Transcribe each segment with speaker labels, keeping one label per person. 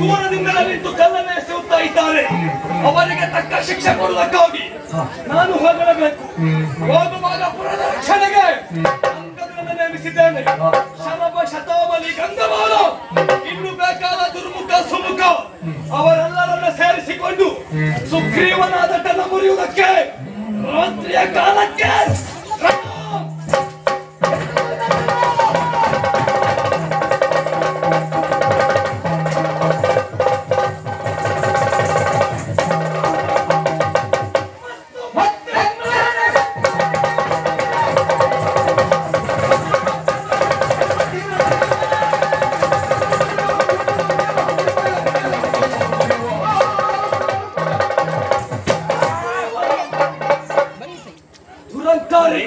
Speaker 1: ದೂರದಿಂದಲೇ ನಿಂತು ಕಲ್ಲನ್ನು ಎಸೆಯುತ್ತಾ ಇದ್ದಾರೆ. ಅವರಿಗೆ ತಕ್ಕ ಶಿಕ್ಷೆ ಕೊಡುವುದಕ್ಕಾಗಿ ನಾನು ಹೋಗಲೇಬೇಕು ಹೋಗುವಾಗ ಪುರದ ರಕ್ಷಣೆಗೆ ನೇಮಿಸಿದ್ದೇನೆ. ಶರಭ ಶತಾವಲಿ ಗಂಧಮಾಲ, ಇನ್ನು ಬೇಕಾದ ದುರ್ಮುಖ ಸುಮುಖ ಅವರೆಲ್ಲರನ್ನ ಸೇರಿಸಿಕೊಂಡು ಸುಗ್ರೀವನಾದಟ್ಟನ್ನು ಮುರಿಯುವುದಕ್ಕೆ, ರಾತ್ರಿಯ ಕಾಲಕ್ಕೆ ದುರಂಕಾರಿ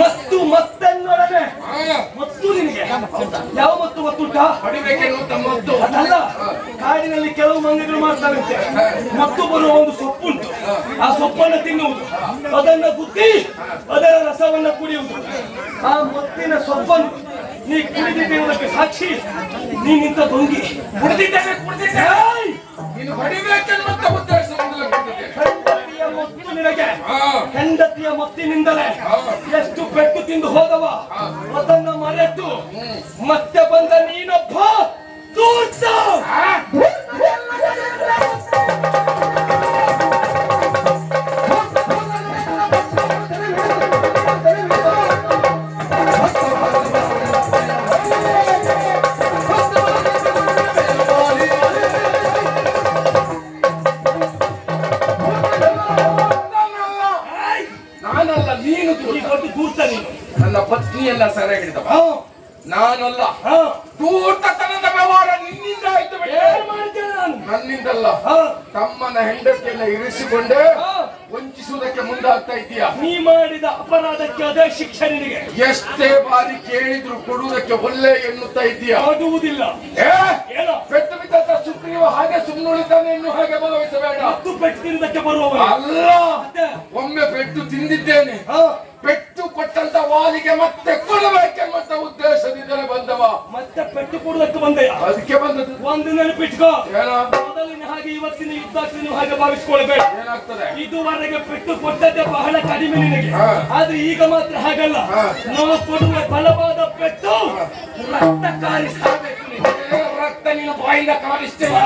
Speaker 1: ಮತ್ತು ಮತ್ತೆನ್ನೊಡನೆ ಮತ್ತು ನಿನಗೆ. ಯಾವ ಮತ್ತು ಮತ್ತುಂಟ?
Speaker 2: ಮದ್ದು
Speaker 1: ಅದಲ್ಲ, ಕಾಡಿನಲ್ಲಿ ಕೆಲವು ಮಂದಿಗಳು ಮಾಡ್ತಾರಂತೆ ಮತ್ತು ಬರುವ ಒಂದು ಸೊಪ್ಪುಂಟು. ಆ ಸೊಪ್ಪನ್ನು ತಿನ್ನುವುದು. ಅದನ್ನ ಗುದ್ದಿ ಅದರ ರಸವನ್ನ ಕುಡಿಯುವುದು. ಆ ಮತ್ತಿನ ಸೊಪ್ಪನ್ನು ನೀ ಕುಡಿದಿದ್ದೆ ಸಾಕ್ಷಿ. ನೀನಿಂತ ಬಂಗಿ ಕುಡಿದಿದ್ದೇವೆ
Speaker 2: ಕುಡಿದಿದ್ದೇನೆ.
Speaker 1: ಮತ್ತಿನಿಂದಲೇ ಎಷ್ಟು ಪೆಟ್ಟು ತಿಂದು ಹೋದವ? ಅದನ್ನ ಮರೆತು ಮತ್ತೆ ಬಂದ ನೀನೊಬ್ಬ?
Speaker 2: ನಾನಲ್ಲ ನೀನು
Speaker 1: ಈ
Speaker 2: ದೂರ್ತ.
Speaker 1: ದೊಡ್ಡ ನೀನು.
Speaker 2: ನನ್ನ ಪತ್ನಿಯನ್ನ ಸೆರೆ ಹಿಡಿದವ.
Speaker 1: ಹಾ,
Speaker 2: ನಾನಲ್ಲ
Speaker 1: ಹಾ.
Speaker 2: ದೂರ್ತತನದ ವ್ಯವಹಾರ ನಿನ್ನಿಂದ ಆಯ್ತು ನನ್ನಿಂದಲ್ಲ ತಮ್ಮನ ಹೆಂಡತಿಯನ್ನ ಇರಿಸಿಕೊಂಡೆ. ವಂಚಿಸುವುದಕ್ಕೆ ಮುಂದಾಗ್ತಾ ಇದೀಯ
Speaker 1: ನೀ ಮಾಡಿದ ಅಪರಾಧಕ್ಕೆ ಅದೇ ಶಿಕ್ಷೆ ನಿನಗೆ.
Speaker 2: ಎಷ್ಟೇ ಬಾರಿ ಕೇಳಿದ್ರು ಕೊಡುವುದಕ್ಕೆ ಒಳ್ಳೆ ಎನ್ನುತ್ತಾ ಇದೀಯ
Speaker 1: ಆಗುವುದಿಲ್ಲ
Speaker 2: ಏ?
Speaker 1: ಏನೋ?
Speaker 2: ಪೆಟ್ಟು ಬಿದ್ದಂತ ಸುಗ್ರೀವ ಹಾಗೆ ಸುಮ್ಮನುಳಿತಾನೆ ಇನ್ನು ಹಾಗೆ ಭಾವಿಸಬೇಡ
Speaker 1: ಹತ್ತು ಪೆಟ್ಟು ತಿನ್ನದಕ್ಕೆ ಬರುವವ
Speaker 2: ಅಲ್ಲ ಒಮ್ಮೆ ಪೆಟ್ಟು ತಿಂದಿದ್ದೇನೆ. ಪೆಟ್ಟು ಕೊಟ್ಟಂತ ವಾಲಿಗೆ ಮತ್ತೆ ಕೊಡಬೇಕೆಂಬಂತ ಉದ್ದೇಶದಿಂದಲೇ ಬಂದವ.
Speaker 1: ಮತ್ತೆ ಪೆಟ್ಟು ಕೊಡುವುದಕ್ಕೆ ಬಂದೆಯ?
Speaker 2: ಅದಕ್ಕೆ ಬಂದದ್ದು.
Speaker 1: ಒಂದು ನೆನಪಿಟ್ಕೋ. ಮೊದಲಿನ ಹಾಗೆ ಇವತ್ತಿನ ಯುದ್ಧ ಹಾಗೆ ಭಾವಿಸ್ಕೊಳ್ಬೇಕು.
Speaker 2: ಏನಾಗ್ತದೆ?
Speaker 1: ಇದುವರೆಗೆ ಪೆಟ್ಟು ಕೊಟ್ಟದ್ದೇ ಬಹಳ ಕಡಿಮೆ ನಿನಗೆ. ಆದ್ರೆ ಈಗ ಮಾತ್ರ ಹಾಗಲ್ಲ. ನಾವು ಕೊಡುವ ಬಲವಾದ ಪೆಟ್ಟು ರಕ್ತ
Speaker 2: ಕಾರಿಸ್ತಾ ರಕ್ತ ನೀನು ಬಾಯಿಂದ ಕಾಲಿಸ್ತೇನೆ